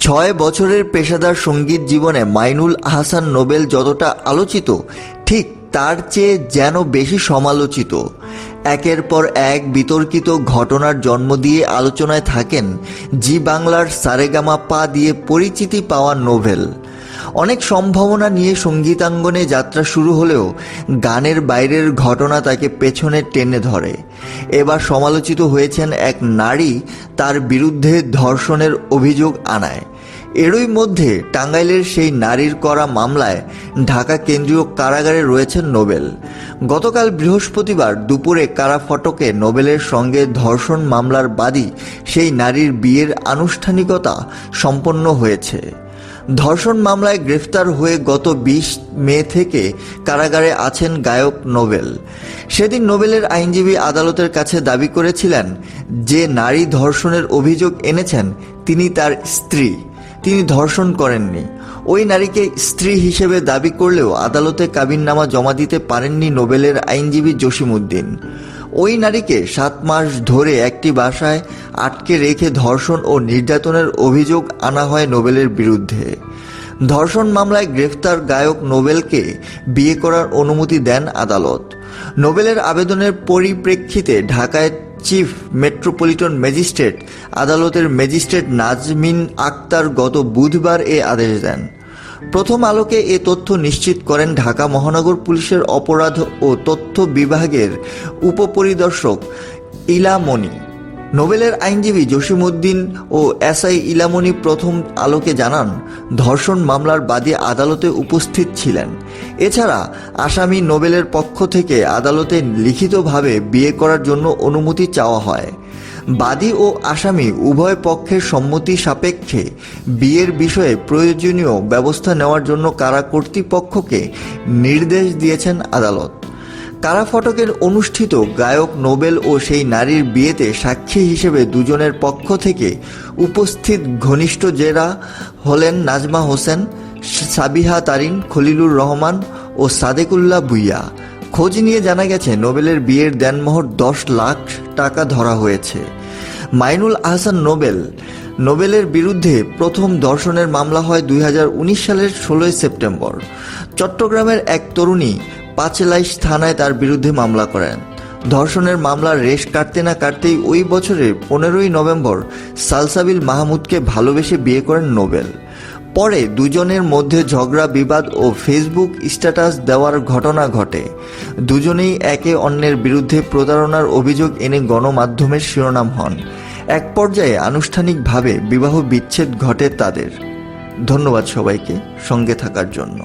ছয় বছরের পেশাদার সংগীত জীবনে মাইনুল আহসান নোবেল যতটা আলোচিত, ঠিক তার চেয়ে যেন বেশি সমালোচিত। একের পর এক বিতর্কিত ঘটনার জন্ম দিয়ে আলোচনায় থাকেন জি বাংলার সারেগামা পা দিয়ে পরিচিতি পাওয়া নোভেল অনেক সম্ভাবনা নিয়ে সঙ্গীতাঙ্গনে যাত্রা শুরু হলেও গানের বাইরের ঘটনা তাকে পেছনে টেনে ধরে। এবার সমালোচিত হয়েছেন এক নারী তার বিরুদ্ধে ধর্ষণের অভিযোগ আনায়। এরই মধ্যে টাঙ্গাইলের সেই নারীর করা মামলায় ঢাকা কেন্দ্রীয় কারাগারে রয়েছেন নোবেল। গতকাল বৃহস্পতিবার দুপুরে কারা ফটকে নোবেলের সঙ্গে ধর্ষণ মামলার বাদী সেই নারীর বিয়ের আনুষ্ঠানিকতা সম্পন্ন হয়েছে। ধর্ষণ মামলায় গ্রেফতার হয়ে গত বিশ মে থেকে কারাগারে আছেন গায়ক নোবেল। সেদিন নোবেলের আইনজীবী আদালতের কাছে দাবি করেছিলেন যে নারী ধর্ষণের অভিযোগ এনেছেন তিনি তার স্ত্রী। তিনি ধর্ষণ করেননি। ওই নারীকে স্ত্রী হিসেবে দাবি করলেও আদালতে কাবিননামা জমা দিতে পারেননি নোবেলের আইনজীবী জসিমউদ্দিন। ওই নারীকে সাত মাস ধরে একটি বাসায় আটকে রেখে ধর্ষণ ও নির্যাতনের অভিযোগ আনা হয় নোবেলের বিরুদ্ধে। ধর্ষণ মামলায় গ্রেফতার গায়ক নোবেলকে বিয়ে করার অনুমতি দেন আদালত। নোবেলের আবেদনের পরিপ্রেক্ষিতে ঢাকায় চিফ মেট্রোপলিটন ম্যাজিস্ট্রেট আদালতের ম্যাজিস্ট্রেট নাজমিন আক্তার গত বুধবার এ আদেশ দেন। প্রথম আলোকে এ তথ্য নিশ্চিত করেন ঢাকা মহানগর পুলিশের অপরাধ ও তথ্য বিভাগের উপপরিদর্শক ইলামণি। নোবেলের আইনজীবী জসিমউদ্দিন ও এসআই ইলামনি প্রথম আলোকে জানান, ধর্ষণ মামলার বাদী আদালতে উপস্থিত ছিলেন। এছাড়া আসামি নোবেলের পক্ষ থেকে আদালতে লিখিতভাবে বিয়ে করার জন্য অনুমতি চাওয়া হয়। বাদী ও আসামি উভয় পক্ষের সম্মতি সাপেক্ষে বিয়ের বিষয়ে প্রয়োজনীয় ব্যবস্থা নেওয়ার জন্য কারা কর্তৃপক্ষকে নির্দেশ দিয়েছেন আদালত। কারা ফটকের অনুষ্ঠিত গায়ক নোবেল ও সেই নারীর বিয়েতে সাক্ষী হিসেবে দুজনের পক্ষ থেকে উপস্থিত ঘনিষ্ঠ জেরা হলেন নাজমা হোসেন, সাবিহা তারিন, খলিলুর রহমান ও সাদেকুল্লাহ ভুইয়া। খোঁজ নিয়ে জানা গেছে, নোবেলের বিয়ের দেনমোহর দশ লাখ টাকা ধরা হয়েছে। মাইনুল আহসান নোবেল। নোবেলের বিরুদ্ধে প্রথম ধর্ষণের মামলা হয় দুই হাজার উনিশ সালের ষোলোই সেপ্টেম্বর। চট্টগ্রামের এক তরুণী পাঁচলাইশ থানায় তার বিরুদ্ধে মামলা করেন। ধর্ষণের মামলার রেশ কাটতে না কাটতেই ওই বছরের পনেরোই নভেম্বর সালসাবিল মাহমুদকে ভালোবেসে বিয়ে করেন নোবেল। পরে দুজনের মধ্যে ঝগড়া, বিবাদ ও ফেসবুক স্ট্যাটাস দেওয়ার ঘটনা ঘটে। দুজনেই একে অন্যের বিরুদ্ধে প্রতারণার অভিযোগ এনে গণমাধ্যমের শিরোনাম হন। এক পর্যায়ে আনুষ্ঠানিকভাবে বিবাহ বিচ্ছেদ ঘটে তাদের। ধন্যবাদ সবাইকে সঙ্গে থাকার জন্য।